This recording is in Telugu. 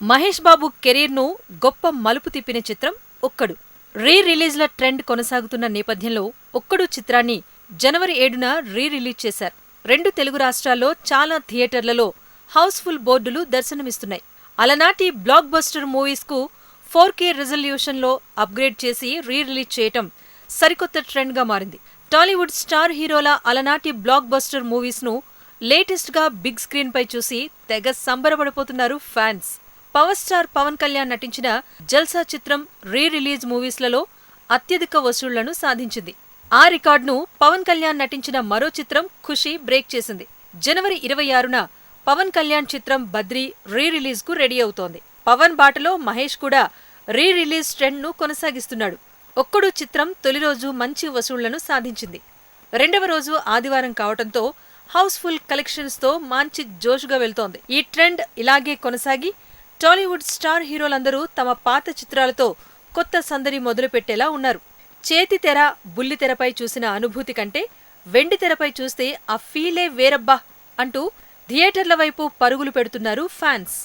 మహేష్ బాబు కెరీర్ను గొప్ప మలుపు తిప్పిన చిత్రం ఒక్కడు. రీ రిలీజ్ల ట్రెండ్ కొనసాగుతున్న నేపథ్యంలో ఒక్కడు చిత్రాన్ని జనవరి ఏడున రీ రిలీజ్ చేశారు. రెండు తెలుగు రాష్ట్రాల్లో చాలా థియేటర్లలో హౌస్ఫుల్ బోర్డులు దర్శనమిస్తున్నాయి. అలనాటి బ్లాక్ బస్టర్ మూవీస్కు ఫోర్ కే రిజల్యూషన్లో అప్గ్రేడ్ చేసి రీ రిలీజ్ చేయటం సరికొత్త ట్రెండ్గా మారింది. టాలీవుడ్ స్టార్ హీరోల అలనాటి బ్లాక్ బస్టర్ మూవీస్ను లేటెస్ట్గా బిగ్ స్క్రీన్పై చూసి తెగ సంబరపడిపోతున్నారు fans. Power star Pawan Kalyan నటించిన జల్సా చిత్రం రీ రిలీజ్ మూవీస్లలో అత్యధిక వసూళ్ళను సాధించింది. ఆ రికార్డును పవన్ కళ్యాణ్ నటించిన మరో చిత్రం ఖుషి బ్రేక్ చేసింది. జనవరి ఇరవై ఆరున పవన్ కళ్యాణ్ చిత్రం బద్రీ రీ రిలీజ్కు రెడీ అవుతోంది. పవన్ బాటలో మహేష్ కూడా రీ రిలీజ్ ట్రెండ్ను కొనసాగిస్తున్నాడు. ఒక్కడు చిత్రం తొలి రోజు మంచి వసూళ్ళను సాధించింది. రెండవ రోజు ఆదివారం కావటంతో హౌస్ఫుల్ కలెక్షన్స్తో మాంచి మంచి జోష్గా వెళ్తోంది. ఈ ట్రెండ్ ఇలాగే కొనసాగి టాలీవుడ్ స్టార్ హీరోలందరూ తమ పాత చిత్రాలతో కొత్త సందడి మొదలుపెట్టేలా ఉన్నారు. చేతి తెర బుల్లి తెరపై చూసిన అనుభూతి కంటే వెండి తెరపై చూస్తే ఆ ఫీలే వేరబ్బా అంటూ థియేటర్ల వైపు పరుగులు పెడుతున్నారు ఫ్యాన్స్.